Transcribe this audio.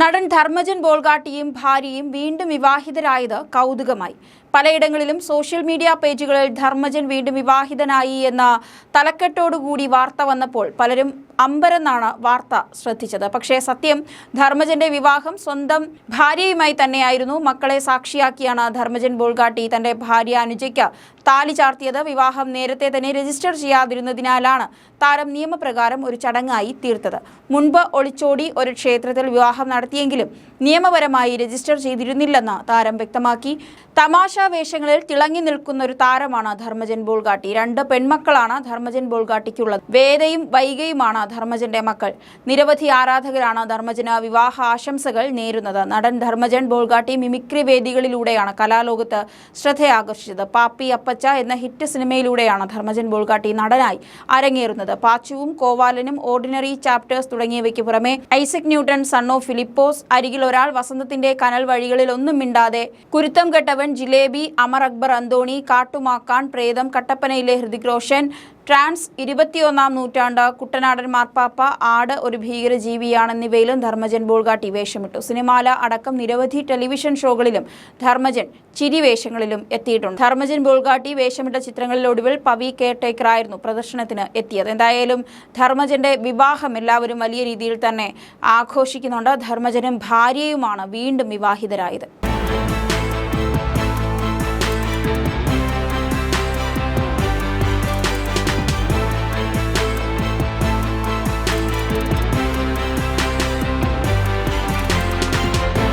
നടൻ ധർമ്മജൻ ബോൾഗാട്ടിയും ഭാര്യയും വീണ്ടും വിവാഹിതരായത് കൗതുകമായി. പലയിടങ്ങളിലും സോഷ്യൽ മീഡിയ പേജുകളിൽ ധർമ്മജൻ വീണ്ടും വിവാഹിതനായി എന്ന തലക്കെട്ടോടുകൂടി വാർത്ത വന്നപ്പോൾ പലരും അമ്പരെന്നാണ് വാർത്ത ശ്രദ്ധിച്ചത്. പക്ഷേ സത്യം ധർമ്മജന്റെ വിവാഹം സ്വന്തം ഭാര്യയുമായി തന്നെയായിരുന്നു. മക്കളെ സാക്ഷിയാക്കിയാണ് ധർമ്മജൻ ബോൾഗാട്ടി തന്റെ ഭാര്യ അനുജയ്ക്ക് താലി ചാർത്തിയത്. വിവാഹം നേരത്തെ തന്നെ രജിസ്റ്റർ ചെയ്യാതിരുന്നതിനാലാണ് താരം നിയമപ്രകാരം ഒരു ചടങ്ങായി തീർത്തത്. മുൻപ് ഒളിച്ചോടി ഒരു ക്ഷേത്രത്തിൽ വിവാഹം നടത്തിയെങ്കിലും നിയമപരമായി രജിസ്റ്റർ ചെയ്തിരുന്നില്ലെന്ന് താരം വ്യക്തമാക്കി. തമാശ വേഷങ്ങളിൽ തിളങ്ങി നിൽക്കുന്ന ഒരു താരമാണ് ധർമ്മജൻ ബോൾഗാട്ടി. രണ്ട് പെൺമക്കളാണ് ധർമ്മജൻ ബോൾഗാട്ടിക്കുള്ളത്. വേദയും വൈകയുമാണ് ധർമ്മജന്റെ മക്കൾ. നിരവധി ആരാധകരാണ് ധർമ്മജന് വിവാഹ ആശംസകൾ നേരുന്നത്. നടൻ ധർമ്മജൻ ബോൾഗാട്ടി മിമിക്രി വേദികളിലൂടെയാണ് കലാലോകത്ത് ശ്രദ്ധയാകർഷിച്ചത്. പാപ്പി അപ്പച്ച എന്ന ഹിറ്റ് സിനിമയിലൂടെയാണ് ധർമ്മജൻ ബോൾഗാട്ടി നടനായി അരങ്ങേറുന്നത്. പാച്ചുവും കോവാലനും ഓർഡിനറി ചാപ്റ്റേഴ്സ് തുടങ്ങിയവയ്ക്ക് പുറമെ ഐസക് ന്യൂട്ടൺ സണ്ണോ ഫിലിപ്പോസ് അരികിൽ ഒരാൾ വസന്തത്തിന്റെ കനൽ വഴികളിൽ ഒന്നും മിണ്ടാതെ കുരുത്തം കെട്ടവൻ ജിലേബി അമർ അക്ബർ അന്തോണി കാട്ടുമാക്കാൻ പ്രേതം കട്ടപ്പനയിലെ ഹൃതിക് റോഷൻ ട്രാൻസ് ഇരുപത്തിയൊന്നാം നൂറ്റാണ്ട് കുട്ടനാടൻ മാർപ്പാപ്പ ആട് ഒരു ഭീകരജീവിയാണെന്നിവയിലും ധർമ്മജൻ ബോൾഗാട്ടി വേഷമിട്ടു. സിനിമാല അടക്കം നിരവധി ടെലിവിഷൻ ഷോകളിലും ധർമ്മജൻ ചിരി വേഷങ്ങളിലും എത്തിയിട്ടുണ്ട്. ധർമ്മജൻ ബോൾഗാട്ടി വേഷമിട്ട ചിത്രങ്ങളിൽ ഒടുവിൽ പവി കെയർ ടേക്കറായിരുന്നു പ്രദർശനത്തിന് എത്തിയത്. എന്തായാലും ധർമ്മജന്റെ വിവാഹം എല്ലാവരും വലിയ രീതിയിൽ തന്നെ ആഘോഷിക്കുന്നുണ്ട്. ധർമ്മജനും ഭാര്യയുമാണ് വീണ്ടും വിവാഹിതരായത്.